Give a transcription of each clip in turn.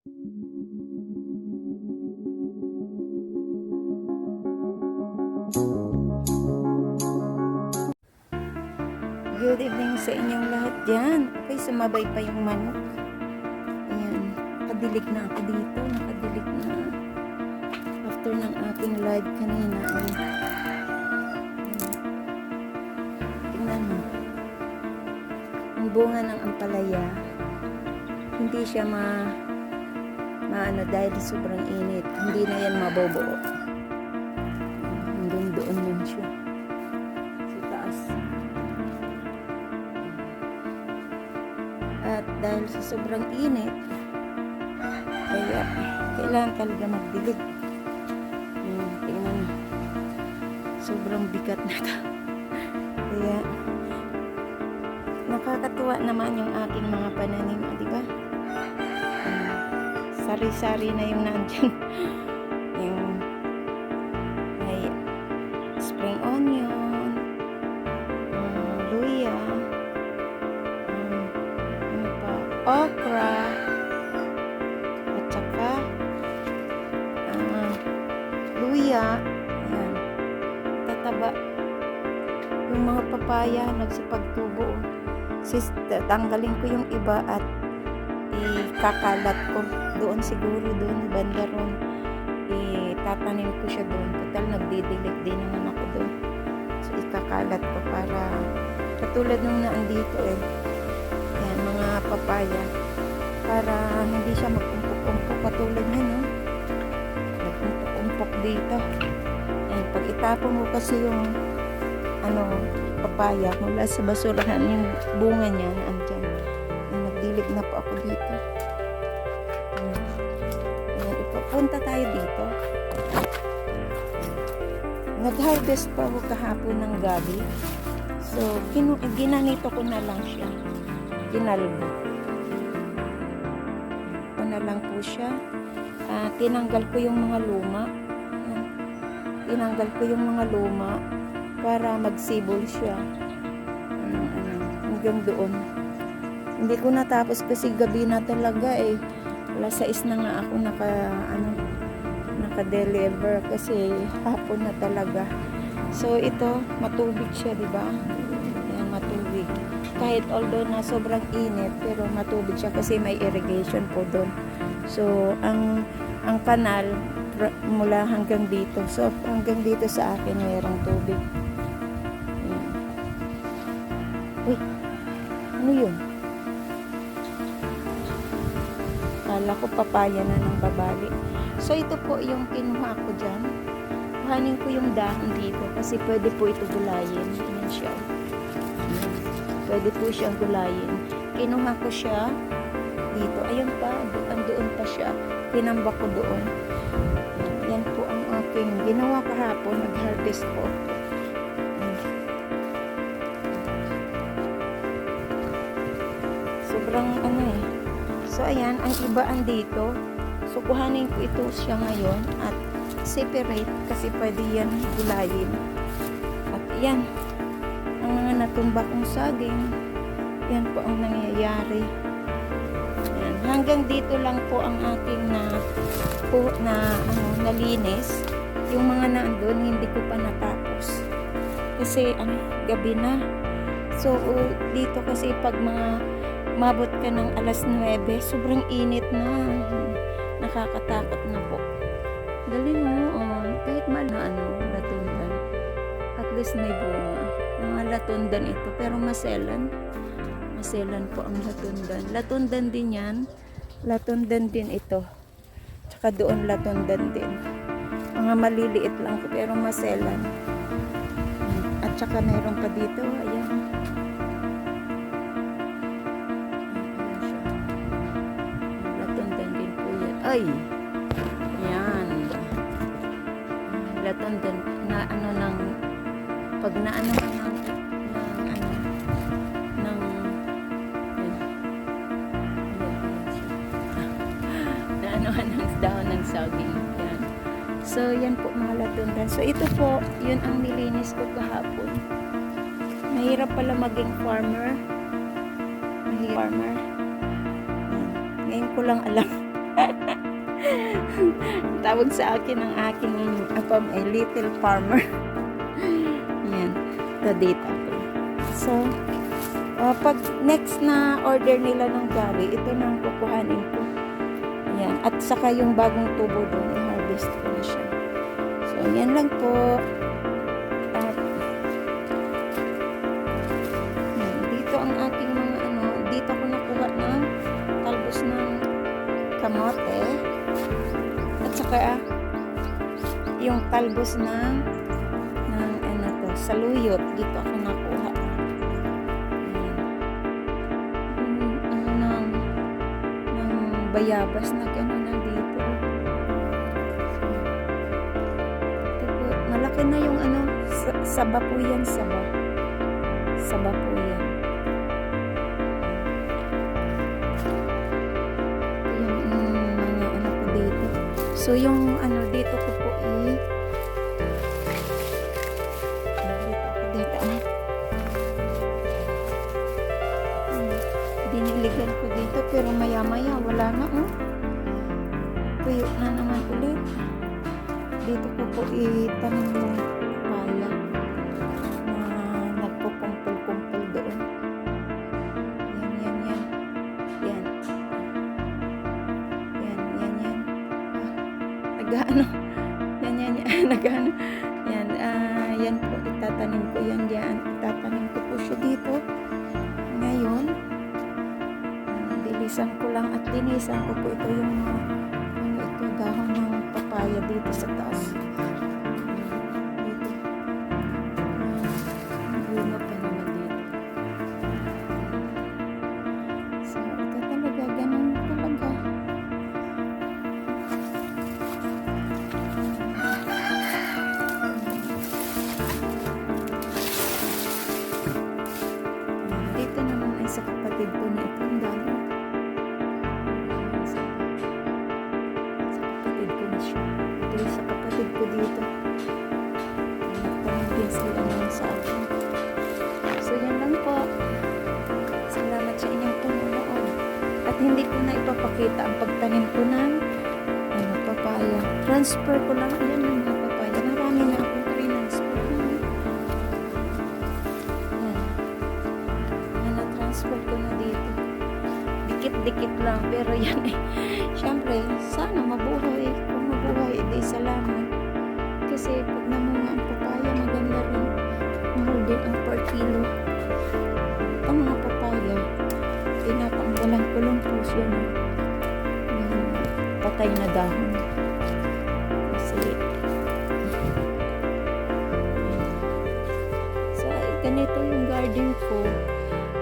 Good evening sa inyong lahat dyan. Okay, sumabay pa yung manok. Ayan, nakadilig na ako dito. Nakadilig na. After ng aking live kanina. Ayan. Tingnan mo. Ang bunga ng ampalaya, hindi siya ma maano dahil sobrang init. Hindi na yan mabobuo. Hanggang doon yan siya. Sa taas. At dahil sa sobrang init, kaya kailangan talaga magdilig. Hmm, tingnan. Sobrang bigat na to. Kaya, nakakatuwa naman yung aking mga pananim, di ba? Sari-sari na yung nandyan. yung may spring onion, um, luya, um, ano pa, okra, at saka ah, luya, ayan, tataba. Yung mga papaya, nagsipagtubo. Sis, tanggalin ko yung iba at ikakalat ko doon siguro doon, banda ron. Itatanim ko siya doon. Total, nagdidilig din naman ako doon. So, ikakalat ko para katulad nung naandito eh. Ayan, mga papaya. Para hindi siya magkumpok-kumpok katulad niya, no? Nagkumpok-kumpok dito. Ayan, pag itapon mo kasi yung ano, papaya mula sa basurahan, yung bunga niya andyan. Nagdilig na ako dito. Ayan. Ipapunta tayo dito. Nag-harvest pa ako kahapon ng gabi. So, ginanito ko na lang siya. Kinalbo. Ko na lang po siya. Ah, tinanggal ko yung mga luma. Ayan. Tinanggal ko yung mga luma para magsibol siya. Ano, ano, hanggang doon. Hindi ko natapos kasi gabi na talaga eh. Alas 6 na nga ako naka, ano, naka-deliver kasi hapon na talaga. So ito, matubig siya, di ba? Yan, matubig. Kahit although na sobrang init, pero matubig siya kasi may irrigation po doon. So, ang ang kanal mula hanggang dito. So, hanggang dito sa akin mayroong tubig. Yan. Uy, ano yun? Kala ko papaya na ng babali. So, ito po yung kinuha ko dyan. Kuhanin ko yung dahon dito kasi pwede po ito gulayin. Ayan siya. Pwede po siyang gulayin. Kinuha ko siya dito. Ayun pa, doon, doon pa siya. Tinambak ko doon. Yan po ang aking ginawa kahapon. Nag-harvest po. Sobrang ano eh. So, ayan, ang ibaan dito. So, kuhanin ko ito siya ngayon at separate kasi pwede yan gulayin. At yan, ang mga natumba kong saging, yan po ang nangyayari. Yan. Hanggang dito lang po ang aking na, po, na ano, nalinis. Yung mga naandun, hindi ko pa natapos. Kasi ano, gabi na. So, o, dito kasi pag mga mabot ka ng alas 9, sobrang init na. Nakakatakot na po. Dali mo, oh, kahit man na ano, latundan. At least may bunga. Mga latundan ito, pero maselan. Maselan po ang latundan. Latundan din yan. Latundan din ito. Tsaka doon latundan din. Mga maliliit lang po, pero maselan. At tsaka mayroon pa dito. Ayan din. Ay! Yan. Latundan na ano ng pag na ano ng ng ano ng na ano ng dahon ng saging. Yan. So, yan po mga latundan. So, ito po, yun ang nilinis ko kahapon. Mahirap pala maging farmer. Mahirap farmer. Ngayon ko lang alam. Tawag sa akin ng aking apam ay little farmer. Yan. The data ko. So, uh, pag next na order nila ng gabi, ito na ang kukuhanin ko. Yan. At saka yung bagong tubo doon, i-harvest ko na siya. So, yan lang po. Saka, yung talbos ng ng ano to, saluyot. Dito ako nakuha. Yung ano ng bayabas na gano'n na dito. Ito po, malaki na yung ano, sa, saba po yan, saba. Saba po yan. So yung ano dito ko po i dito ako dito ah. Hmm, Diniligan ko dito pero maya maya wala na oh. Tuyo na naman ulit. Dito ko po itanim yung nag-ano. Yan, yan, yan. Nag-ano. Yan, ah, yan po. Itatanim ko yan diyan. Itatanim ko po siya dito. Ngayon, ah, dilisan ko lang at linisan ko po ito yung ano ito, dahon ng papaya dito sa taas. Din sila naman sa akin. So, yan lang po. Salamat sa inyong panonood. At hindi ko na ipapakita ang pagtanim ko ng ano, papaya. Transfer ko lang. Ayan yung mga papaya. Marami na akong transfer. Yan. Na na-transfer ko na dito. Dikit-dikit lang. Pero yan eh. Siyempre, sana mabuhay. Kung mabuhay, edi salamat. Kasi pag namunga ang papaya. Mahal din ang per kilo. Ang mga papaya, tinatanggalan ko lang po siya ng, ng patay na dahon. Kasi, so, ganito yung garden ko.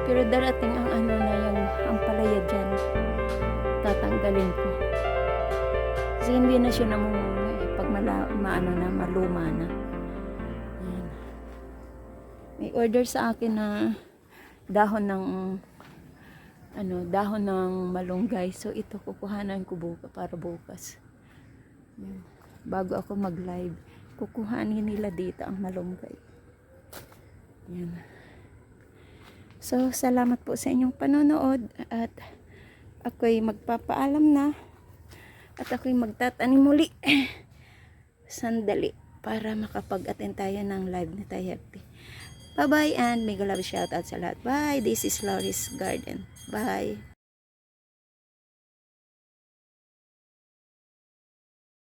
Pero darating ang ano na yung ang palaya dyan. Tatanggalin ko. Kasi hindi na siya namumunga eh. Pag mala, maano na, maluma na. May order sa akin na dahon ng ano, dahon ng malunggay. So ito kukuhanan ko buka para bukas. Bago ako mag-live, kukuhanin nila dito ang malunggay. Yan. So, salamat po sa inyong panonood at ako'y magpapaalam na at ako'y magtatanim muli sandali para makapag-attend tayo ng live ni Tay Happy. Bye-bye and mega love shout out sa lahat. Bye! This is Laurie's Garden. Bye!